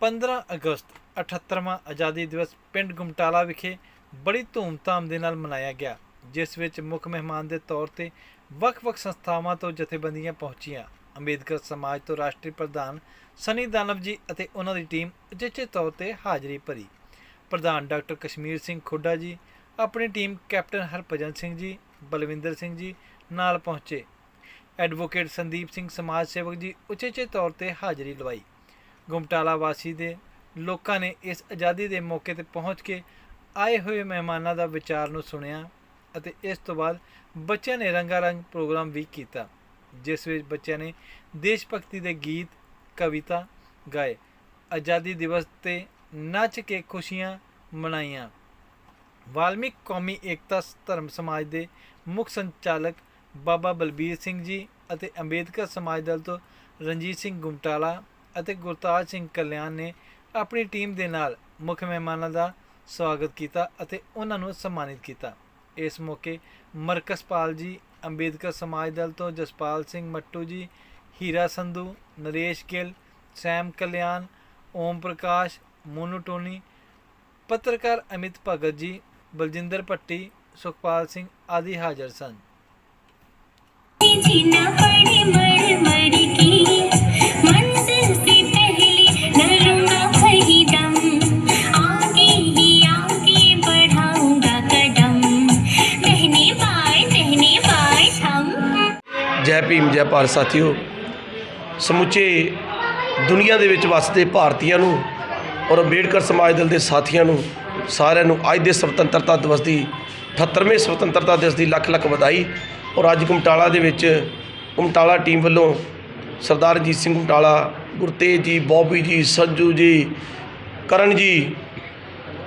15 ਅਗਸਤ 78ਵਾਂ ਆਜ਼ਾਦੀ ਦਿਵਸ ਪਿੰਡ ਗੁਮਟਾਲਾ ਵਿਖੇ ਬੜੀ ਧੂਮਧਾਮ ਦੇ ਨਾਲ ਮਨਾਇਆ ਗਿਆ, ਜਿਸ ਵਿੱਚ ਮੁੱਖ ਮਹਿਮਾਨ ਦੇ ਤੌਰ ਤੇ ਵੱਖ-ਵੱਖ ਸੰਸਥਾਵਾਂ ਤੋਂ ਜਥੇਬੰਦੀਆਂ ਪਹੁੰਚੀਆਂ। ਅੰਬੇਦਕਰ ਸਮਾਜ ਤੋਂ ਰਾਸ਼ਟਰੀ ਪ੍ਰਧਾਨ ਸਨੀ ਦਾਨਵ ਜੀ ਅਤੇ ਉਹਨਾਂ ਦੀ ਟੀਮ ਉਚੇਚੇ ਤੌਰ ਤੇ ਹਾਜ਼ਰੀ ਭਰੀ। ਪ੍ਰਧਾਨ ਡਾਕਟਰ ਕਸ਼ਮੀਰ ਸਿੰਘ ਖੁੱਡਾ ਜੀ, ਆਪਣੀ ਟੀਮ ਕੈਪਟਨ ਹਰਭਜਨ ਸਿੰਘ ਜੀ, ਬਲਵਿੰਦਰ ਸਿੰਘ ਜੀ ਨਾਲ ਪਹੁੰਚੇ। ਐਡਵੋਕੇਟ ਸੰਦੀਪ ਸਿੰਘ ਸਮਾਜ ਸੇਵਕ ਜੀ ਉਚੇਚੇ ਤੌਰ ਤੇ ਹਾਜ਼ਰੀ ਲਵਾਈ। ਗੁਮਟਾਲਾ ਵਾਸੀ ਦੇ ਲੋਕਾਂ ਨੇ ਇਸ ਆਜ਼ਾਦੀ ਦੇ ਮੌਕੇ ਤੇ ਪਹੁੰਚ ਕੇ ਆਏ ਹੋਏ ਮਹਿਮਾਨਾਂ ਦਾ ਵਿਚਾਰ ਨੂੰ ਸੁਣਿਆ ਅਤੇ ਇਸ ਤੋਂ ਬਾਅਦ ਬੱਚਿਆਂ ਨੇ ਰੰਗਾਰੰਗ ਪ੍ਰੋਗਰਾਮ ਵੀ ਕੀਤਾ, ਜਿਸ ਵਿੱਚ ਬੱਚਿਆਂ ਨੇ ਦੇਸ਼ ਭਗਤੀ ਦੇ ਗੀਤ, ਕਵਿਤਾ ਗਾਏ। ਆਜ਼ਾਦੀ ਦਿਵਸ ਤੇ ਨੱਚ ਕੇ ਖੁਸ਼ੀਆਂ ਮਨਾਈਆਂ। ਵਾਲਮੀਕ ਕੌਮੀ ਏਕਤਾ ਧਰਮ ਸਮਾਜ ਦੇ ਮੁੱਖ ਸੰਚਾਲਕ ਬਾਬਾ ਬਲਬੀਰ ਸਿੰਘ ਜੀ ਅਤੇ ਅੰਬੇਦਕਰ ਸਮਾਜ ਦਲ ਤੋਂ ਰਣਜੀਤ ਸਿੰਘ ਗੁਮਟਾਲਾ ਅਤੇ ਗੁਰਤਾਜ ਸਿੰਘ ਕਲਿਆਣ ਨੇ ਆਪਣੀ ਟੀਮ ਦੇ ਨਾਲ ਮੁੱਖ ਮਹਿਮਾਨਾਂ ਦਾ ਸਵਾਗਤ ਕੀਤਾ ਅਤੇ ਉਹਨਾਂ ਨੂੰ ਸਨਮਾਨਿਤ ਕੀਤਾ। ਇਸ ਮੌਕੇ ਮਰਕਸਪਾਲ ਜੀ, ਅੰਬੇਦਕਰ ਸਮਾਜ ਦਲ ਤੋਂ ਜਸਪਾਲ ਸਿੰਘ ਮੱਟੂ ਜੀ, ਹੀਰਾ ਸੰਧੂ, ਨਰੇਸ਼ ਗਿੱਲ, ਸੈਮ ਕਲਿਆਣ, ਓਮ ਪ੍ਰਕਾਸ਼, ਮੋਨੂ ਟੋਨੀ, ਪੱਤਰਕਾਰ ਅਮਿਤ ਭਗਤ ਜੀ, ਬਲਜਿੰਦਰ ਪੱਟੀ ਸੁਖਪਾਲ ਸਿੰਘ ਆਦਿ ਹਾਜ਼ਰ ਸਨ। ਜਿਨਾ ਪੜੇ ਮਰ ਮਰੀ ਜੈ ਭੀਮ ਜੈ ਭਾਰਤ ਸਾਥੀਓ, ਸਮੁੱਚੇ ਦੁਨੀਆ ਦੇ ਵਿੱਚ ਵਸਦੇ ਭਾਰਤੀਆਂ ਨੂੰ ਔਰ ਅੰਬੇਡਕਰ ਸਮਾਜ ਦਲ ਦੇ ਸਾਥੀਆਂ ਨੂੰ, ਸਾਰਿਆਂ ਨੂੰ ਅੱਜ ਦੇ ਸੁਤੰਤਰਤਾ ਦਿਵਸ ਦੀ 78ਵੇਂ ਸੁਤੰਤਰਤਾ ਦਿਵਸ ਦੀ ਲੱਖ ਲੱਖ ਵਧਾਈ ਔਰ ਅੱਜ ਕੁਮਟਾਲਾ ਦੇ ਵਿੱਚ ਕੁਮਟਾਲਾ ਟੀਮ ਵੱਲੋਂ ਸਰਦਾਰ ਰਣਜੀਤ ਸਿੰਘ ਕੁਮਟਾਲਾ ਗੁਰਤੇਜ ਜੀ, ਬੌਬੀ ਜੀ, ਸੰਜੂ ਜੀ, ਕਰਨ ਜੀ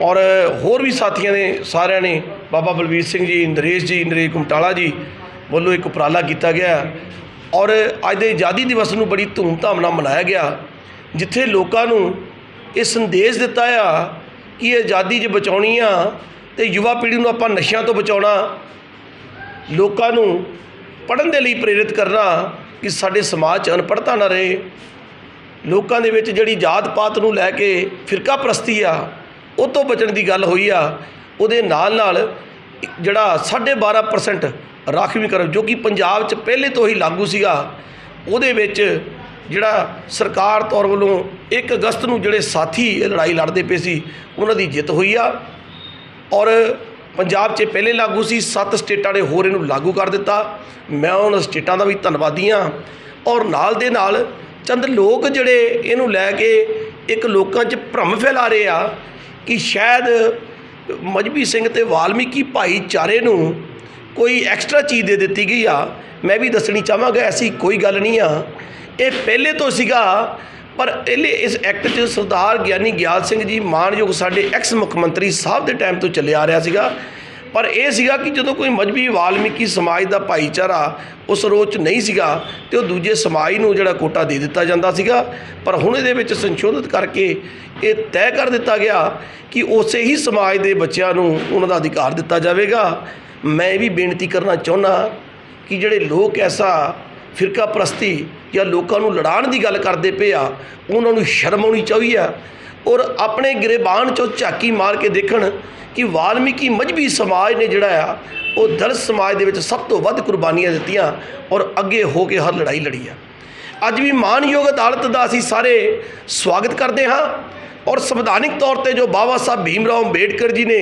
ਔਰ ਹੋਰ ਵੀ ਸਾਥੀਆਂ ਨੇ, ਸਾਰਿਆਂ ਨੇ ਬਾਬਾ ਬਲਵੀਰ ਸਿੰਘ ਜੀ, ਨਰੇਸ਼ ਜੀ, ਨਰੇਸ਼ ਕੁਮਟਾਲਾ ਜੀ ਵੱਲੋਂ ਇੱਕ ਉਪਰਾਲਾ ਕੀਤਾ ਗਿਆ ਔਰ ਅੱਜ ਦੇ ਆਜ਼ਾਦੀ ਦਿਵਸ ਨੂੰ ਬੜੀ ਧੂਮਧਾਮ ਨਾਲ ਮਨਾਇਆ ਗਿਆ। ਜਿੱਥੇ ਲੋਕਾਂ ਨੂੰ ਇਹ ਸੰਦੇਸ਼ ਦਿੱਤਾ ਆ ਕਿ ਇਹ ਆਜ਼ਾਦੀ ਜੇ ਬਚਾਉਣੀ ਆ ਤੇ ਯੁਵਾ ਪੀੜ੍ਹੀ ਨੂੰ ਆਪਾਂ ਨਸ਼ਿਆਂ ਤੋਂ ਬਚਾਉਣਾ, ਲੋਕਾਂ ਨੂੰ ਪੜ੍ਹਨ ਦੇ ਲਈ ਪ੍ਰੇਰਿਤ ਕਰਨਾ ਕਿ ਸਾਡੇ ਸਮਾਜ 'ਚ ਅਨਪੜ੍ਹਤਾ ਨਾ ਰਹੇ। ਲੋਕਾਂ ਦੇ ਵਿੱਚ ਜਿਹੜੀ ਜਾਤ ਪਾਤ ਨੂੰ ਲੈ ਕੇ ਫਿਰਕਾ ਪ੍ਰਸਤੀ ਆ, ਉਹ ਤੋਂ ਬਚਣ ਦੀ ਗੱਲ ਹੋਈ ਆ। ਉਹਦੇ ਨਾਲ ਨਾਲ ਜਿਹੜਾ 12.5% ਰਾਖਵੀਕਰਨ ਜੋ ਕਿ ਪੰਜਾਬ 'ਚ ਪਹਿਲੇ ਤੋਂ ਹੀ ਲਾਗੂ ਸੀਗਾ, ਉਹਦੇ ਵਿੱਚ ਜਿਹੜਾ ਸਰਕਾਰ ਤੌਰ ਵੱਲੋਂ 1 ਅਗਸਤ ਨੂੰ ਜਿਹੜੇ ਸਾਥੀ ਇਹ ਲੜਾਈ ਲੜਦੇ ਪਏ ਸੀ, ਉਹਨਾਂ ਦੀ ਜਿੱਤ ਹੋਈ ਆ। ਔਰ ਪੰਜਾਬ 'ਚ ਪਹਿਲੇ ਲਾਗੂ ਸੀ, ਸੱਤ ਸਟੇਟਾਂ ਨੇ ਹੋਰ ਇਹਨੂੰ ਲਾਗੂ ਕਰ ਦਿੱਤਾ। ਮੈਂ ਉਹਨਾਂ ਸਟੇਟਾਂ ਦਾ ਵੀ ਧੰਨਵਾਦੀ ਹਾਂ। ਔਰ ਨਾਲ ਦੇ ਨਾਲ ਚੰਦ ਲੋਕ ਜਿਹੜੇ ਇਹਨੂੰ ਲੈ ਕੇ ਇੱਕ ਲੋਕਾਂ 'ਚ ਭਰਮ ਫੈਲਾ ਰਹੇ ਆ ਕਿ ਸ਼ਾਇਦ ਮਜਬੀ ਸਿੰਘ ਤੇ ਵਾਲਮੀਕੀ ਭਾਈਚਾਰੇ ਨੂੰ ਕੋਈ ਐਕਸਟਰਾ ਚੀਜ਼ ਦੇ ਦਿੱਤੀ ਗਈ ਆ, ਮੈਂ ਵੀ ਦੱਸਣੀ ਚਾਹਾਂਗਾ, ਐਸੀ ਕੋਈ ਗੱਲ ਨਹੀਂ ਆ। ਇਹ ਪਹਿਲੇ ਤੋਂ ਸੀਗਾ, ਪਰ ਇਹਲੇ ਇਸ ਐਕਟ 'ਚ ਸਰਦਾਰ ਗਿਆਨੀ ਗਿਆਲ ਸਿੰਘ ਜੀ ਮਾਨਯੋਗ ਸਾਡੇ ਐਕਸ ਮੁੱਖ ਮੰਤਰੀ ਸਾਹਿਬ ਦੇ ਟਾਈਮ ਤੋਂ ਚੱਲਿਆ ਆ ਰਿਹਾ ਸੀਗਾ। ਪਰ ਇਹ ਸੀਗਾ ਕਿ ਜਦੋਂ ਕੋਈ ਮਜਬੀ ਵਾਲਮੀਕੀ ਸਮਾਜ ਦਾ ਭਾਈਚਾਰਾ ਉਸ ਰੋਚ 'ਚ ਨਹੀਂ ਸੀਗਾ, ਤੇ ਉਹ ਦੂਜੇ ਸਮਾਜ ਨੂੰ ਜਿਹੜਾ ਕੋਟਾ ਦੇ ਦਿੱਤਾ ਜਾਂਦਾ ਸੀਗਾ। ਪਰ ਹੁਣ ਇਹਦੇ ਵਿੱਚ ਸੰਸ਼ੋਧਿਤ ਕਰਕੇ ਇਹ ਤੈਅ ਕਰ ਦਿੱਤਾ ਗਿਆ ਕਿ ਉਸੇ ਹੀ ਸਮਾਜ ਦੇ ਬੱਚਿਆਂ ਨੂੰ ਉਹਨਾਂ ਦਾ ਅਧਿਕਾਰ ਦਿੱਤਾ ਜਾਵੇਗਾ। ਮੈਂ ਇਹ ਵੀ ਬੇਨਤੀ ਕਰਨਾ ਚਾਹੁੰਦਾ ਕਿ ਜਿਹੜੇ ਲੋਕ ਐਸਾ ਫਿਰਕਾ ਪ੍ਰਸਤੀ ਜਾਂ ਲੋਕਾਂ ਨੂੰ ਲੜਾਉਣ ਦੀ ਗੱਲ ਕਰਦੇ ਪਏ ਆ, ਉਹਨਾਂ ਨੂੰ ਸ਼ਰਮ ਆਉਣੀ ਚਾਹੀਦੀ ਆ ਔਰ ਆਪਣੇ ਗ੍ਰਿਬਾਨ ਚੋਂ ਝਾਕੀ ਮਾਰ ਕੇ ਦੇਖਣ ਕਿ ਵਾਲਮੀਕੀ ਮਜਬੀ ਸਮਾਜ ਨੇ ਜਿਹੜਾ ਆ, ਉਹ ਦਲਿਤ ਸਮਾਜ ਦੇ ਵਿੱਚ ਸਭ ਤੋਂ ਵੱਧ ਕੁਰਬਾਨੀਆਂ ਦਿੱਤੀਆਂ ਔਰ ਅੱਗੇ ਹੋ ਕੇ ਹਰ ਲੜਾਈ ਲੜੀ ਆ। ਅੱਜ ਵੀ ਮਾਨਯੋਗ ਅਦਾਲਤ ਦਾ ਅਸੀਂ ਸਾਰੇ ਸਵਾਗਤ ਕਰਦੇ ਹਾਂ। ਔਰ ਸੰਵਿਧਾਨਿਕ ਤੌਰ ਤੇ ਜੋ ਬਾਬਾ ਸਾਹਿਬ ਭੀਮ ਰਾਓ ਅੰਬੇਡਕਰ ਜੀ ਨੇ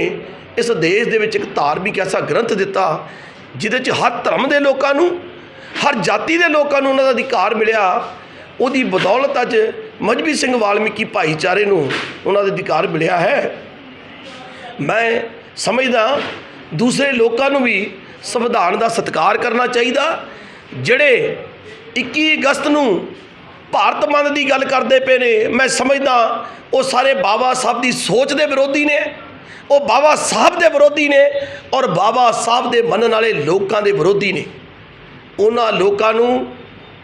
ਇਸ ਦੇਸ਼ ਦੇ ਵਿੱਚ ਇੱਕ ਧਾਰਮਿਕ ਐਸਾ ਗ੍ਰੰਥ ਦਿੱਤਾ, ਜਿਹਦੇ 'ਚ ਹਰ ਧਰਮ ਦੇ ਲੋਕਾਂ ਨੂੰ, ਹਰ ਜਾਤੀ ਦੇ ਲੋਕਾਂ ਨੂੰ ਉਹਨਾਂ ਦਾ ਅਧਿਕਾਰ ਮਿਲਿਆ, ਉਹਦੀ ਬਦੌਲਤ ਅੱਜ ਮਜਬੀ ਸਿੰਘ ਵਾਲਮੀਕੀ ਭਾਈਚਾਰੇ ਨੂੰ ਉਹਨਾਂ ਦਾ ਅਧਿਕਾਰ ਮਿਲਿਆ ਹੈ। ਮੈਂ ਸਮਝਦਾ ਦੂਸਰੇ ਲੋਕਾਂ ਨੂੰ ਵੀ ਸੰਵਿਧਾਨ ਦਾ ਸਤਿਕਾਰ ਕਰਨਾ ਚਾਹੀਦਾ, ਜਿਹੜੇ 21 ਅਗਸਤ ਨੂੰ ਭਾਰਤ ਬੰਦ ਦੀ ਗੱਲ ਕਰਦੇ ਪਏ ਨੇ। ਮੈਂ ਸਮਝਦਾ ਉਹ ਸਾਰੇ ਬਾਬਾ ਸਾਹਿਬ ਦੀ ਸੋਚ ਦੇ ਵਿਰੋਧੀ ਨੇ, ਉਹ ਬਾਬਾ ਸਾਹਿਬ ਦੇ ਵਿਰੋਧੀ ਨੇ ਔਰ ਬਾਬਾ ਸਾਹਿਬ ਦੇ ਮੰਨਣ ਵਾਲੇ ਲੋਕਾਂ ਦੇ ਵਿਰੋਧੀ ਨੇ। ਉਹਨਾਂ ਲੋਕਾਂ ਨੂੰ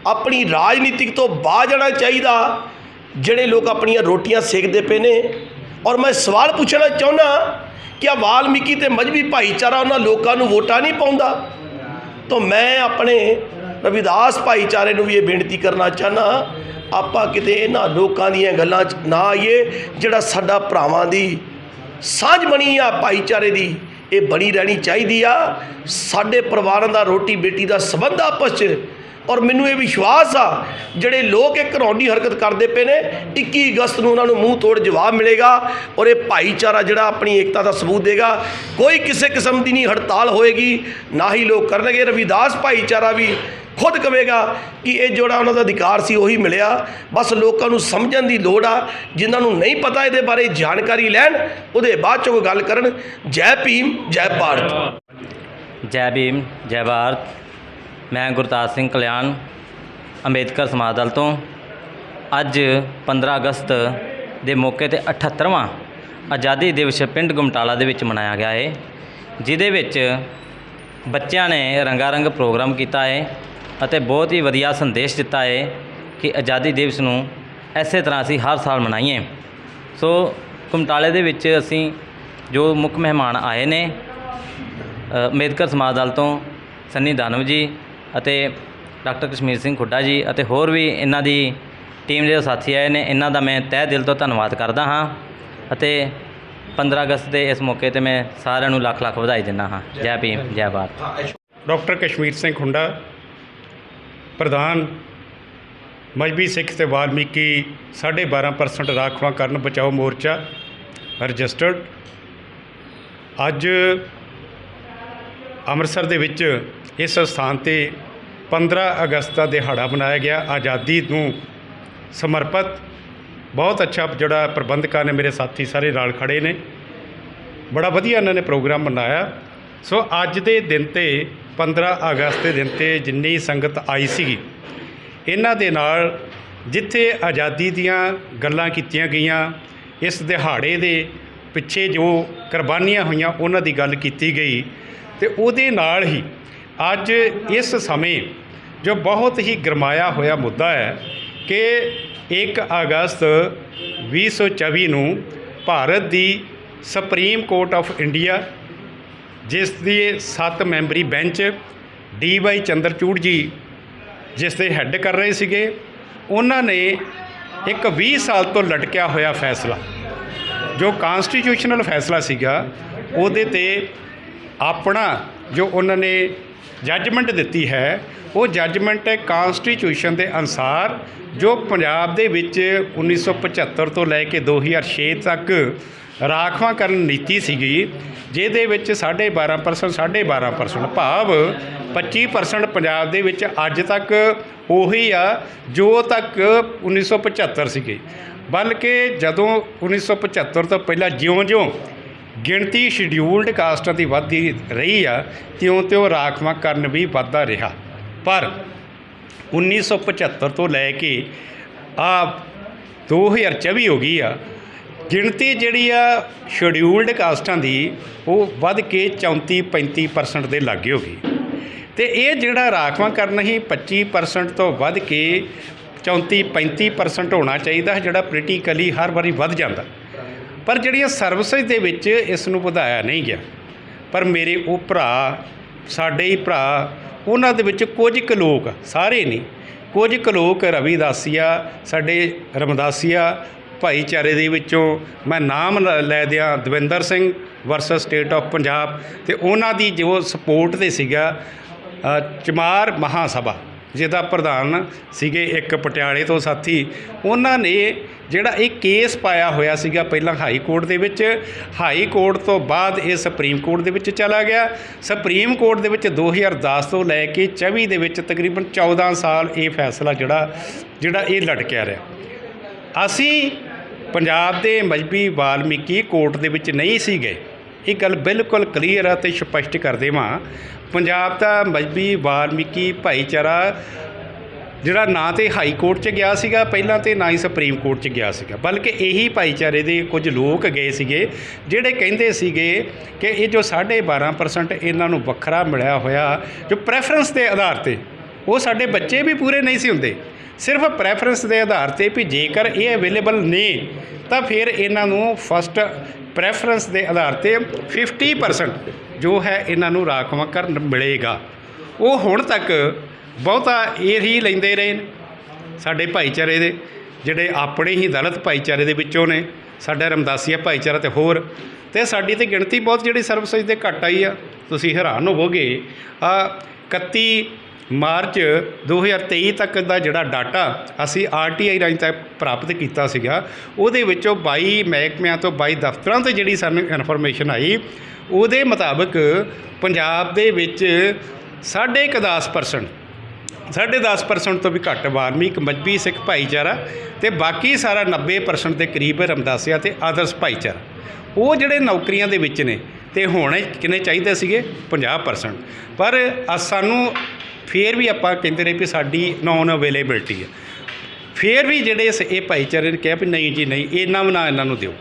ਆਪਣੀ ਰਾਜਨੀਤਿਕ ਤੋਂ ਬਾਹਰ ਜਾਣਾ ਚਾਹੀਦਾ, ਜਿਹੜੇ ਲੋਕ ਆਪਣੀਆਂ ਰੋਟੀਆਂ ਸੇਕਦੇ ਪਏ ਨੇ। ਔਰ ਮੈਂ ਸਵਾਲ ਪੁੱਛਣਾ ਚਾਹੁੰਦਾ ਕਿ ਆ ਵਾਲਮੀਕੀ ਤੇ ਮਜਬੀ ਭਾਈਚਾਰਾ ਉਹਨਾਂ ਲੋਕਾਂ ਨੂੰ ਵੋਟਾਂ ਨਹੀਂ ਪਾਉਂਦਾ। ਤਾਂ ਮੈਂ ਆਪਣੇ ਰਵਿਦਾਸ ਭਾਈਚਾਰੇ ਨੂੰ ਵੀ ਇਹ ਬੇਨਤੀ ਕਰਨਾ ਚਾਹਨਾ ਆਪਾਂ ਕਿਤੇ ਇਹਨਾਂ ਲੋਕਾਂ ਦੀਆਂ ਗੱਲਾਂ 'ਚ ਨਾ ਆਈਏ, ਜਿਹੜਾ ਸਾਡਾ ਭਰਾਵਾਂ ਦੀ ਸਾਂਝ ਬਣੀ ਆ, ਭਾਈਚਾਰੇ ਦੀ, ਇਹ ਬਣੀ ਰਹਿਣੀ ਚਾਹੀਦੀ ਆ। ਸਾਡੇ ਪਰਿਵਾਰਾਂ ਦਾ ਰੋਟੀ ਬੇਟੀ ਦਾ ਸਬੰਧ ਆਪਸ 'ਚ ਔਰ ਮੈਨੂੰ ਇਹ ਵਿਸ਼ਵਾਸ ਆ, ਜਿਹੜੇ ਲੋਕ ਇਹ ਘਰੌਂਡੀ ਹਰਕਤ ਕਰਦੇ ਪਏ ਨੇ 21 ਅਗਸਤ ਨੂੰ ਉਹਨਾਂ ਨੂੰ ਮੂੰਹ ਤੋੜ ਜਵਾਬ ਮਿਲੇਗਾ ਔਰ ਇਹ ਭਾਈਚਾਰਾ ਜਿਹੜਾ ਆਪਣੀ ਏਕਤਾ ਦਾ ਸਬੂਤ ਦੇਗਾ, ਕੋਈ ਕਿਸੇ ਕਿਸਮ ਦੀ ਨਹੀਂ ਹੜਤਾਲ ਹੋਏਗੀ, ਨਾ ਹੀ ਲੋਕ ਕਰਨਗੇ, ਰਵਿਦਾਸ ਭਾਈਚਾਰਾ ਵੀ ਖੁਦ ਕਵੇਗਾ ਕਿ ਇਹ ਜਿਹੜਾ ਉਹਨਾਂ ਦਾ ਅਧਿਕਾਰ ਸੀ ਉਹੀ ਮਿਲਿਆ, ਬਸ ਲੋਕਾਂ ਨੂੰ ਸਮਝਣ ਦੀ ਲੋੜ ਆ, ਜਿਨ੍ਹਾਂ ਨੂੰ ਨਹੀਂ ਪਤਾ ਇਹਦੇ ਬਾਰੇ ਜਾਣਕਾਰੀ ਲੈਣ, ਉਹਦੇ ਬਾਅਦ ਚੋਂ ਗੱਲ ਕਰਨ। ਜੈ ਭੀਮ, ਜੈ ਭਾਰਤ। ਜੈ ਭੀਮ, ਜੈ ਭਾਰਤ। ਮੈਂ ਗੁਰਤਾਜ ਸਿੰਘ ਕਲਿਆਣ, ਅੰਬੇਦਕਰ ਸਮਾਜ ਦਲ ਤੋਂ। ਅੱਜ 15 ਅਗਸਤ ਦੇ ਮੌਕੇ ਤੇ 78ਵਾਂ ਆਜ਼ਾਦੀ ਦਿਵਸ ਪਿੰਡ ਗੁਮਟਾਲਾ ਦੇ ਵਿੱਚ ਮਨਾਇਆ ਗਿਆ ਹੈ ਜਿਹਦੇ ਵਿੱਚ ਬੱਚਿਆਂ ਨੇ ਰੰਗਾਰੰਗ ਪ੍ਰੋਗਰਾਮ ਕੀਤਾ ਹੈ ਅਤੇ ਬਹੁਤ ਹੀ ਵਧੀਆ ਸੰਦੇਸ਼ ਦਿੱਤਾ ਹੈ ਕਿ ਆਜ਼ਾਦੀ ਦਿਵਸ ਨੂੰ ਐਸੇ ਤਰ੍ਹਾਂ ਅਸੀਂ ਹਰ ਸਾਲ ਮਨਾਈਏ। ਸੋ ਗੁਮਟਾਲੇ ਦੇ ਵਿੱਚ ਅਸੀਂ ਜੋ ਮੁੱਖ ਮਹਿਮਾਨ ਆਏ ਨੇ ਅੰਬੇਦਕਰ ਸਮਾਜ ਦਲ ਤੋਂ ਸੰਨੀ ਦਾਨਵ ਜੀ ਅਤੇ ਡਾਕਟਰ ਕਸ਼ਮੀਰ ਸਿੰਘ ਖੁੱਡਾ ਜੀ ਅਤੇ ਹੋਰ ਵੀ ਇਹਨਾਂ ਦੀ ਟੀਮ ਦੇ ਸਾਥੀ ਆਏ ਨੇ ਇਹਨਾਂ ਦਾ ਮੈਂ ਤਹਿ ਦਿਲ ਤੋਂ ਧੰਨਵਾਦ ਕਰਦਾ ਹਾਂ ਅਤੇ 15 ਅਗਸਤ ਦੇ ਇਸ ਮੌਕੇ ਤੇ ਮੈਂ ਸਾਰਿਆਂ ਨੂੰ ਲੱਖ ਲੱਖ ਵਧਾਈ ਦਿੰਦਾ ਹਾਂ। ਜੈ ਭੀਮ ਜੈ ਭਾਰਤ। ਡਾਕਟਰ ਕਸ਼ਮੀਰ ਸਿੰਘ ਖੁੰਡਾ ਪ੍ਰਧਾਨ ਮਜਬੀ ਸਿੱਖ ਤੇ ਵਾਲਮੀਕੀ 12.5% ਰਾਖਵਾਂ ਕਰਨ ਬਚਾਓ ਮੋਰਚਾ ਰਜਿਸਟਰਡ। ਅੱਜ ਅੰਮ੍ਰਿਤਸਰ ਦੇ ਵਿੱਚ ਇਸ ਸਥਾਨ ਤੇ 15 ਅਗਸਤ ਦਾ ਦਿਹਾੜਾ ਮਨਾਇਆ ਗਿਆ। ਆਜ਼ਾਦੀ ਨੂੰ ਸਮਰਪਿਤ ਬਹੁਤ ਅੱਛਾ ਜਿਹੜਾ ਪ੍ਰਬੰਧਕਾਂ ਨੇ ਮੇਰੇ ਸਾਥੀ ਸਾਰੇ ਨਾਲ ਖੜੇ ਨੇ। ਬੜਾ ਵਧੀਆ ਇਹਨਾਂ ਨੇ ਪ੍ਰੋਗਰਾਮ ਮਨਾਇਆ। ਸੋ ਅੱਜ ਦੇ ਦਿਨ ਤੇ 15 ਅਗਸਤ ਦੇ ਦਿਨ ਤੇ ਜਿੰਨੀ ਸੰਗਤ ਆਈ ਸੀਗੀ, ਇਹਨਾਂ ਦੇ ਨਾਲ ਜਿੱਥੇ ਆਜ਼ਾਦੀ ਦੀਆਂ ਗੱਲਾਂ ਕੀਤੀਆਂ ਗਈਆਂ, ਇਸ ਦਿਹਾੜੇ ਦੇ ਪਿੱਛੇ ਜੋ ਕੁਰਬਾਨੀਆਂ ਹੋਈਆਂ, ਉਹਨਾਂ ਦੀ ਗੱਲ ਕੀਤੀ ਗਈ ਤੇ ਉਹਦੇ ਨਾਲ ਹੀ ਅੱਜ ਇਸ ਸਮੇਂ ਜੋ ਬਹੁਤ ਹੀ ਗਰਮਾਇਆ ਹੋਇਆ ਮੁੱਦਾ ਹੈ ਕਿ 1 ਅਗਸਤ 2024 ਨੂੰ ਭਾਰਤ ਦੀ ਸੁਪਰੀਮ ਕੋਰਟ ਆਫ ਇੰਡੀਆ ਜਿਸ ਦੀ 7 memory bench D Y Chandrachud ji, ਜਿਸ ਦੇ ਹੈੱਡ ਕਰ ਰਹੇ ਸੀਗੇ, ਉਹਨਾਂ ਨੇ ਇੱਕ 20 ਸਾਲ ਤੋਂ ਲਟਕਿਆ ਹੋਇਆ ਫੈਸਲਾ, ਜੋ ਕਨਸਟੀਟਿਊਸ਼ਨਲ ਫੈਸਲਾ ਸੀਗਾ, ਉਹਦੇ ਤੇ ਆਪਣਾ ਜੋ ਉਹਨਾਂ ਨੇ ਜੱਜਮੈਂਟ ਦਿੱਤੀ ਹੈ, ਉਹ ਜੱਜਮੈਂਟ ਕਨਸਟੀਟਿਊਸ਼ਨ ਦੇ ਅਨੁਸਾਰ ਜੋ ਪੰਜਾਬ ਦੇ ਵਿੱਚ 1975 ਤੋਂ ਲੈ ਕੇ 2006 ਤੱਕ ਰਾਖਵਾਂਕਰਨ ਨੀਤੀ ਸੀਗੀ, ਜਿਹਦੇ ਵਿੱਚ 12.5% 12.5% ਭਾਵ 25% ਪੰਜਾਬ ਦੇ ਵਿੱਚ ਅੱਜ ਤੱਕ ਉਹੀ ਆ ਜੋ ਤੱਕ 1975 ਸੀਗੇ। ਬਲਕਿ ਜਦੋਂ 1975 ਤੋਂ ਪਹਿਲਾਂ ਜਿਉਂ-ਜਿਉਂ ਗਿਣਤੀ ਸ਼ਡਿਊਲਡ ਕਾਸਟਾਂ ਦੀ ਵੱਧਦੀ ਰਹੀ ਆ ਤਿਉਂ-ਤਿਉਂ ਰਾਖਵਾਂਕਰਨ ਵੀ ਵੱਧਦਾ ਰਿਹਾ। ਪਰ 1975 ਤੋਂ ਲੈ ਕੇ ਆ 2024 ਹੋ ਗਈ ਆ, ਗਿਣਤੀ ਜਿਹੜੀ ਆ ਸ਼ਡਿਊਲਡ ਕਾਸਟਾਂ ਦੀ ਉਹ ਵੱਧ ਕੇ 34 35% ਦੇ ਲਾਗੇ ਹੋ ਗਈ। ਤੇ ਇਹ ਜਿਹੜਾ ਰਾਖਵਾਂਕਰਨ ਹੀ 25% ਤੋਂ ਵੱਧ ਕੇ 34 35% ਹੋਣਾ ਚਾਹੀਦਾ, ਜਿਹੜਾ ਪੋਲੀਟੀਕਲੀ ਹਰ ਵਾਰੀ ਵੱਧ ਜਾਂਦਾ। ਪਰ ਜਿਹੜੀਆਂ ਸਰਵਿਸਿਜ਼ ਦੇ ਵਿੱਚ ਇਸ ਨੂੰ ਵਧਾਇਆ ਨਹੀਂ ਗਿਆ। ਪਰ ਮੇਰੇ ਉਹ ਭਰਾ, ਸਾਡੇ ਹੀ ਭਰਾ, ਉਹਨਾਂ ਦੇ ਵਿੱਚ ਕੁਝ ਕੁ ਲੋਕ ਸਾਰੇ ਨਹੀਂ। ਕੁਝ ਕੁ ਲੋਕ ਰਵਿਦਾਸੀਆ, ਸਾਡੇ ਰਮਦਾਸੀਆ ਭਾਈਚਾਰੇ ਦੇ ਵਿੱਚੋਂ ਮੈਂ ਨਾਮ ਲ- ਲੈ ਦਿਆਂ Davinder Singh versus state of Punjab ਤੇ ਉਹਨਾਂ ਦੀ ਜੋ ਸਪੋਰਟ ਤੇ ਸੀਗਾ ਚਮਾਰ ਮਹਾਸਭਾ। ਜਿਹਦਾ ਪ੍ਰਧਾਨ ਸੀਗੇ ਇੱਕ ਪਟਿਆਲੇ ਤੋਂ ਸਾਥੀ, ਉਹਨਾਂ ਨੇ ਜਿਹੜਾ ਇਹ ਕੇਸ ਪਾਇਆ ਹੋਇਆ ਸੀਗਾ ਪਹਿਲਾਂ ਹਾਈ ਕੋਰਟ ਦੇ ਵਿੱਚ, ਹਾਈ ਕੋਰਟ ਤੋਂ ਬਾਅਦ ਇਹ ਸੁਪਰੀਮ ਕੋਰਟ ਦੇ ਵਿੱਚ ਚਲਾ ਗਿਆ। ਸੁਪਰੀਮ ਕੋਰਟ ਦੇ ਵਿੱਚ 2010 ਤੋਂ ਲੈ ਕੇ 24 ਦੇ ਵਿੱਚ ਤਕਰੀਬਨ 14 ਸਾਲ ਇਹ ਫੈਸਲਾ ਜਿਹੜਾ ਜਿਹੜਾ ਇਹ ਲਟਕਿਆ ਰਿਹਾ। ਅਸੀਂ ਪੰਜਾਬ ਦੇ ਮਜਬੀ ਵਾਲਮੀਕੀ ਕੋਰਟ ਦੇ ਵਿੱਚ ਨਹੀਂ ਸੀ ਗਏ ਇਹ ਗੱਲ ਬਿਲਕੁਲ ਕਲੀਅਰ ਅਤੇ ਸਪਸ਼ਟ ਕਰ ਦੇਵਾਂ। ਪੰਜਾਬ ਦਾ ਮਜਬੀ, ਵਾਲਮੀਕੀ ਭਾਈਚਾਰਾ ਜਿਹੜਾ ਨਾ ਤੇ ਹਾਈ ਕੋਰਟ 'ਚ ਗਿਆ ਸੀਗਾ, ਪਹਿਲਾਂ ਤੇ ਨਾ ਹੀ ਸੁਪਰੀਮ ਕੋਰਟ 'ਚ ਗਿਆ ਸੀਗਾ। ਬਲਕਿ ਇਹੀ ਭਾਈਚਾਰੇ ਦੇ ਕੁਝ ਲੋਕ ਗਏ ਸੀਗੇ, ਜਿਹੜੇ ਕਹਿੰਦੇ ਸੀਗੇ ਕਿ ਇਹ ਜੋ 12.5% ਇਹਨਾਂ ਨੂੰ ਵੱਖਰਾ ਮਿਲਿਆ ਹੋਇਆ, ਜੋ ਪ੍ਰੈਫਰੈਂਸ ਦੇ ਆਧਾਰ ਤੇ, ਉਹ ਸਾਡੇ ਬੱਚੇ ਵੀ ਪੂਰੇ ਨਹੀਂ ਸੀ ਹੁੰਦੇ। ਸਿਰਫ ਪ੍ਰੈਫਰੈਂਸ ਦੇ ਆਧਾਰ ਤੇ ਵੀ ਜੇਕਰ ਇਹ ਅਵੇਲੇਬਲ ਨੇ, ਤਾਂ ਫਿਰ ਇਹਨਾਂ ਨੂੰ ਫਸਟ ਪ੍ਰੈਫਰੈਂਸ ਦੇ ਆਧਾਰ ਤੇ 50% ਜੋ ਹੈ ਇਹਨਾਂ ਨੂੰ ਰਾਖਵਾਂ ਕਰਨ ਮਿਲੇਗਾ। ਉਹ ਹੁਣ ਤੱਕ ਬਹੁਤਾ ਇਹ ਹੀ ਲੈਂਦੇ ਰਹੇ ਨੇ। ਸਾਡੇ ਭਾਈਚਾਰੇ ਦੇ ਜਿਹੜੇ ਆਪਣੇ ਹੀ ਦਲਿਤ ਭਾਈਚਾਰੇ ਦੇ ਵਿੱਚੋਂ ਨੇ, ਸਾਡਾ ਰਮਦਾਸੀਆ ਭਾਈਚਾਰਾ ਤੇ ਹੋਰ, ਤੇ ਸਾਡੀ ਤੇ ਗਿਣਤੀ ਬਹੁਤ ਜਿਹੜੀ ਸਰਵਿਸਿਜ਼ ਦੇ ਘੱਟ ਆਈ ਆ। ਤੁਸੀਂ ਹੈਰਾਨ ਹੋਵੋਗੇ, ਆ 31 ਮਾਰਚ 2023 ਤੱਕ ਦਾ ਜਿਹੜਾ ਡਾਟਾ ਅਸੀਂ ਆਰਟੀਆਈ ਰਾਹੀਂ ਤੱਕ ਪ੍ਰਾਪਤ ਕੀਤਾ ਸੀਗਾ, ਉਹਦੇ ਵਿੱਚੋਂ 22 ਮਹਿਕਮਿਆਂ ਤੋਂ 22 ਦਫ਼ਤਰਾਂ ਤੋਂ ਜਿਹੜੀ ਸਾਨੂੰ ਇਨਫੋਰਮੇਸ਼ਨ ਆਈ, ਉਹਦੇ ਮੁਤਾਬਕ ਪੰਜਾਬ ਦੇ ਵਿੱਚ ਸਾਢੇ ਕੁ ਦਸ ਪਰਸੈਂਟ ਸਾਢੇ ਦਸ ਪਰਸੈਂਟ ਤੋਂ ਵੀ ਘੱਟ ਵਾਰਮੀਕ, ਮਜਬੀ ਸਿੱਖ ਭਾਈਚਾਰਾ ਤੇ ਬਾਕੀ ਸਾਰਾ 90% ਦੇ ਕਰੀਬ ਰਮਦਾਸੀਆ ਤੇ ਆਦਰਸ਼ ਭਾਈਚਾਰਾ। ਉਹ ਜਿਹੜੇ ਨੌਕਰੀਆਂ ਦੇ ਵਿੱਚ ਨੇ, ਤੇ ਹੋਣੇ ਕਿੰਨੇ ਚਾਹੀਦੇ ਸੀਗੇ? 50% ਪਰ ਅ- ਸਾਨੂੰ ਫਿਰ ਵੀ ਆਪਾਂ ਕਹਿੰਦੇ ਰਹੇ ਵੀ ਸਾਡੀ ਨੌਨ ਅਵੇਲੇਬਿਲਟੀ ਹੈ। ਫਿਰ ਵੀ ਜਿਹੜੇ ਇਸ ਇਹ ਭਾਈਚਾਰੇ ਨੇ ਕਿਹਾ ਵੀ ਨਹੀਂ ਜੀ, ਨਹੀਂ ਇਹਨਾਂ ਨੂੰ ਨਾ ਇਹਨਾਂ ਨੂੰ ਦਿਓ।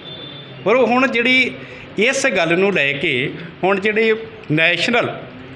ਪਰ ਉਹ ਹੁਣ ਜਿਹੜੀ ਇਸ ਗੱਲ ਨੂੰ ਲੈ ਕੇ ਹੁਣ ਜਿਹੜੇ ਨੈਸ਼ਨਲ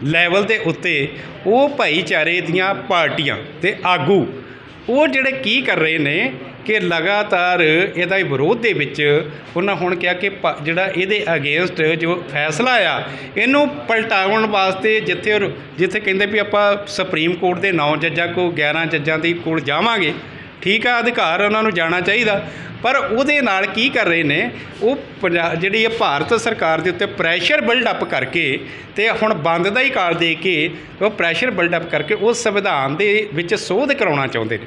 ਲੈਵਲ ਦੇ ਉੱਤੇ ਉਹ ਭਾਈਚਾਰੇ ਦੀਆਂ ਪਾਰਟੀਆਂ ਤੇ ਆਗੂ ਉਹ ਜਿਹੜੇ ਕੀ ਕਰ ਰਹੇ ਨੇ ਕਿ ਲਗਾਤਾਰ ਇਹਦਾ ਵਿਰੋਧ ਦੇ ਵਿੱਚ ਉਹਨਾਂ ਹੁਣ ਕਿਹਾ ਕਿ ਪ- ਜਿਹੜਾ ਇਹਦੇ ਅਗੇਂਸਟ ਜੋ ਫੈਸਲਾ ਆ, ਇਹਨੂੰ ਪਲਟਾਉਣ ਵਾਸਤੇ ਜਿੱਥੇ ਉਹ- ਜਿੱਥੇ ਕਹਿੰਦੇ ਵੀ ਆਪਾਂ ਸੁਪਰੀਮ ਕੋਰਟ ਦੇ 9 ਜੱਜਾਂ ਕੋ 11 ਜੱਜਾਂ ਦੇ ਕੋਲ ਜਾਵਾਂਗੇ, ਠੀਕ ਆ, ਅਧਿਕਾਰ ਉਹਨਾਂ ਨੂੰ ਜਾਣਾ ਚਾਹੀਦਾ। ਪਰ ਉਹਦੇ ਨਾਲ ਕੀ ਕਰ ਰਹੇ ਨੇ, ਉਹ ਪੰਜਾ- ਜਿਹੜੀ ਇਹ ਭਾਰਤ ਸਰਕਾਰ ਦੇ ਉੱਤੇ ਪ੍ਰੈਸ਼ਰ ਬਿਲਡ ਅਪ ਕਰਕੇ ਤੇ ਹੁਣ ਬੰਦ ਦਾ ਹੀ ਕਾਲ ਦੇ ਕੇ ਉਹ ਪ੍ਰੈਸ਼ਰ ਬਿਲਡ ਅਪ ਕਰਕੇ ਉਹ ਸੰਵਿਧਾਨ ਦੇ ਵਿੱਚ ਸੋਧ ਕਰਾਉਣਾ ਚਾਹੁੰਦੇ ਨੇ।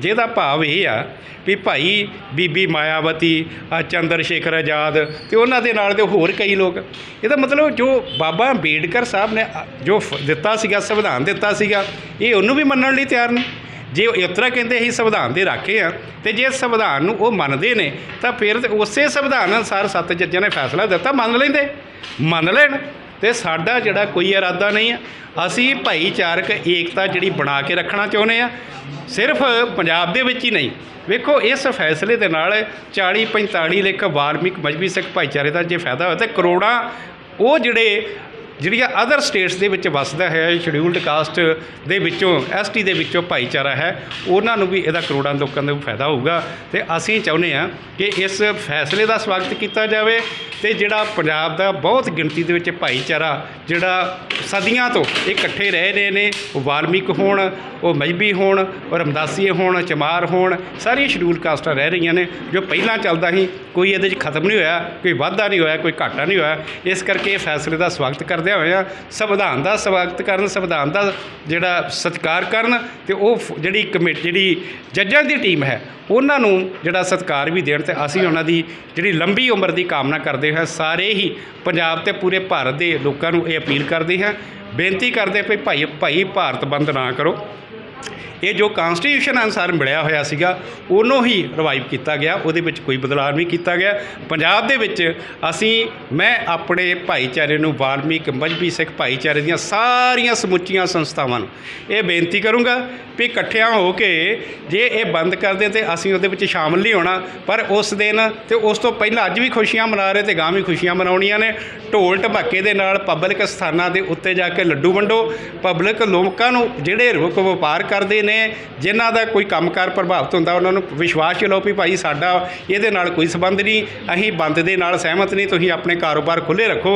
ਜਿਹਦਾ ਭਾਵ ਇਹ ਆ ਵੀ ਭਾਈ ਬੀਬੀ ਮਾਇਆਵਤੀ, ਆ ਚੰਦਰ ਸ਼ੇਖਰ ਆਜ਼ਾਦ ਤੇ ਉਹਨਾਂ ਦੇ ਨਾਲ ਦੇ ਹੋਰ ਕਈ ਲੋਕ। ਇਹਦਾ ਮਤਲਬ ਜੋ ਬਾਬਾ ਅੰਬੇਡਕਰ ਸਾਹਿਬ ਨੇ, ਜੋ ਫ- ਦਿੱਤਾ ਸੀਗਾ, ਸੰਵਿਧਾਨ ਦਿੱਤਾ ਸੀਗਾ, ਇਹ ਉਹਨੂੰ ਵੀ ਮੰਨਣ ਲਈ ਤਿਆਰ ਨੇ। ਜੇ ਉਹ ਇਸ ਕਹਿੰਦੇ ਅਸੀਂ ਸੰਵਿਧਾਨ ਦੇ ਰਾਖੇ ਆ ਤੇ ਜੇ ਸੰਵਿਧਾਨ ਨੂੰ ਉਹ ਮੰਨਦੇ ਨੇ, ਤਾਂ ਫਿਰ ਤੇ ਉਸੇ ਸੰਵਿਧਾਨ ਅਨੁਸਾਰ ਸੱਤ ਜੱਜਾਂ ਨੇ ਫੈਸਲਾ ਦਿੱਤਾ, ਮੰਨ ਲੈਂਦੇ। ਮੰਨ ਲੈਣ। ਤੇ ਸਾਡਾ ਜਿਹੜਾ ਕੋਈ ਇਰਾਦਾ ਨਹੀਂ ਹੈ ਅਸੀਂ ਭਾਈਚਾਰਕ ਏਕਤਾ ਜਿਹੜੀ ਬਣਾ ਕੇ ਰੱਖਣਾ ਚਾਹੁੰਦੇ ਆ, ਸਿਰਫ ਪੰਜਾਬ ਦੇ ਵਿੱਚ ਹੀ ਨਹੀਂ। ਵੇਖੋ, ਇਸ ਫੈਸਲੇ ਦੇ ਨਾਲ 40 45 ਲੱਖ ਵਾਰਮਿਕ ਮਜਬੀ ਸਿੱਖ ਭਾਈਚਾਰੇ ਦਾ ਜੇ ਫਾਇਦਾ ਹੋਇਆ ਤੇ ਕਰੋੜਾਂ ਉਹ ਜਿਹੜੇ ਜਿਹੜੀਆਂ ਅਦਰ ਸਟੇਟਸ ਦੇ ਵਿੱਚ ਵੱਸਦਾ ਹੈ ਸ਼ਡਿਊਲਡ ਕਾਸਟ ਦੇ ਵਿੱਚੋਂ ਐਸਟੀ ਦੇ ਵਿੱਚੋਂ ਭਾਈਚਾਰਾ ਹੈ, ਉਹਨਾਂ ਨੂੰ ਵੀ ਇਹਦਾ ਕਰੋੜਾਂ ਲੋਕਾਂ ਨੂੰ ਫਾਇਦਾ ਹੋਊਗਾ। ਤੇ ਅਸੀਂ ਚਾਹੁੰਦੇ ਹਾਂ ਕਿ ਇਸ ਫੈਸਲੇ ਦਾ ਸਵਾਗਤ ਕੀਤਾ ਜਾਵੇ ਤੇ ਜਿਹੜਾ ਪੰਜਾਬ ਦਾ ਬਹੁਤ ਗਿਣਤੀ ਦੇ ਵਿੱਚ ਭਾਈਚਾਰਾ, ਜਿਹੜਾ ਸਦੀਆਂ ਤੋਂ ਇਕੱਠੇ ਰਹਿ ਰਹੇ ਨੇ, ਉਹ ਵਾਲਮੀਕ ਹੋਣ, ਉਹ ਮਜਬੀ ਹੋਣ, ਉਹ ਰਮਦਾਸੀਏ ਹੋਣ, ਚਮਾਰ ਹੋਣ, ਸਾਰੀਆਂ ਸ਼ਡਿਊਲ ਕਾਸਟਾਂ ਰਹਿ ਰਹੀਆਂ ਨੇ, ਜੋ ਪਹਿਲਾਂ ਚੱਲਦਾ ਸੀ ਕੋਈ ਇਹਦੇ 'ਚ ਖਤਮ ਨਹੀਂ ਹੋਇਆ, ਕੋਈ ਵਾਧਾ ਨਹੀਂ ਹੋਇਆ, ਕੋਈ ਘਾਟਾ ਨਹੀਂ ਹੋਇਆ। ਇਸ ਕਰਕੇ ਇਹ ਫੈਸਲੇ ਦਾ ਸਵਾਗਤ ਕਰਦਿਆਂ ਹੋਇਆਂ ਸੰਵਿਧਾਨ ਦਾ ਸਵਾਗਤ ਕਰਨ, ਸੰਵਿਧਾਨ ਦਾ ਜਿਹੜਾ ਸਤਿਕਾਰ ਕਰਨ ਤੇ ਉਹ ਜਿਹੜੀ ਕਮੇਟੀ, ਜਿਹੜੀ ਜੱਜਾਂ ਦੀ ਟੀਮ ਹੈ, ਉਹਨਾਂ ਨੂੰ ਜਿਹੜਾ ਸਤਿਕਾਰ ਵੀ ਦੇਣ ਤੇ ਅਸੀਂ ਉਹਨਾਂ ਦੀ ਜਿਹੜੀ ਲੰਬੀ ਉਮਰ ਦੀ ਕਾਮਨਾ ਕਰਦੇ ਹਾਂ। ਸਾਰੇ ਹੀ ਪੰਜਾਬ ਤੇ ਪੂਰੇ ਭਾਰਤ ਦੇ ਲੋਕਾਂ ਨੂੰ ਇਹ ਅਪੀਲ ਕਰਦੇ ਹਾਂ। ਬੇਨਤੀ ਕਰਦੇ ਵੀ ਭਾਈ ਭਾਈ ਭਾਰਤ ਬੰਦ ਨਾ ਕਰੋ। ਇਹ ਜੋ ਕਨਸਟੀਟਿਊਸ਼ਨ ਅਨੁਸਾਰ ਮਿਲਿਆ ਹੋਇਆ ਸੀਗਾ, ਉਹਨੂੰ ਹੀ ਰਿਵਾਈਵ ਕੀਤਾ ਗਿਆ, ਉਹਦੇ ਵਿੱਚ ਕੋਈ ਬਦਲਾਅ ਨਹੀਂ ਕੀਤਾ ਗਿਆ। ਪੰਜਾਬ ਦੇ ਵਿੱਚ ਅਸੀਂ, ਮੈਂ ਆਪਣੇ ਭਾਈਚਾਰੇ ਨੂੰ, ਵਾਲਮੀਕ, ਮਜਬੀ ਸਿੱਖ ਭਾਈਚਾਰੇ ਦੀਆਂ ਸਾਰੀਆਂ ਸਮੁੱਚੀਆਂ ਸੰਸਥਾਵਾਂ ਨੂੰ ਇਹ ਬੇਨਤੀ ਕਰੂੰਗਾ ਵੀ ਇਕੱਠਿਆਂ ਹੋ ਕੇ ਜੇ ਇਹ ਬੰਦ ਕਰਦੇ ਤੇ ਅਸੀਂ ਉਹਦੇ ਵਿੱਚ ਸ਼ਾਮਲ ਨਹੀਂ ਹੋਣਾ, ਪਰ ਉਸ ਦਿਨ ਤੇ ਉਸ ਤੋਂ ਪਹਿਲਾਂ ਅੱਜ ਵੀ ਖੁਸ਼ੀਆਂ ਮਨਾ ਰਹੇ ਤੇ ਗਾਂ ਵੀ ਖੁਸ਼ੀਆਂ ਮਨਾਉਣੀਆਂ ਨੇ। ਢੋਲ ਢਮਾਕੇ ਦੇ ਨਾਲ ਪਬਲਿਕ ਸਥਾਨਾਂ ਦੇ ਉੱਤੇ ਜਾ ਕੇ ਲੱਡੂ ਵੰਡੋ ਪਬਲਿਕ ਲੋਕਾਂ ਨੂੰ ਜਿਹੜੇ ਰੁਕ ਵਪਾਰ ਕਰਦੇ ਨੇ ਜਿਨ੍ਹਾਂ ਦਾ ਕੋਈ ਕੰਮਕਾਰ ਪ੍ਰਭਾਵਿਤ ਹੁੰਦਾ ਉਹਨਾਂ ਨੂੰ ਵਿਸ਼ਵਾਸ ਚਲੋ ਵੀ ਭਾਈ ਸਾਡਾ ਇਹਦੇ ਨਾਲ ਕੋਈ ਸੰਬੰਧ ਨਹੀਂ, ਅਸੀਂ ਬੰਦ ਦੇ ਨਾਲ ਸਹਿਮਤ ਨਹੀਂ, ਤੁਸੀਂ ਆਪਣੇ ਕਾਰੋਬਾਰ ਖੁੱਲ੍ਹੇ ਰੱਖੋ।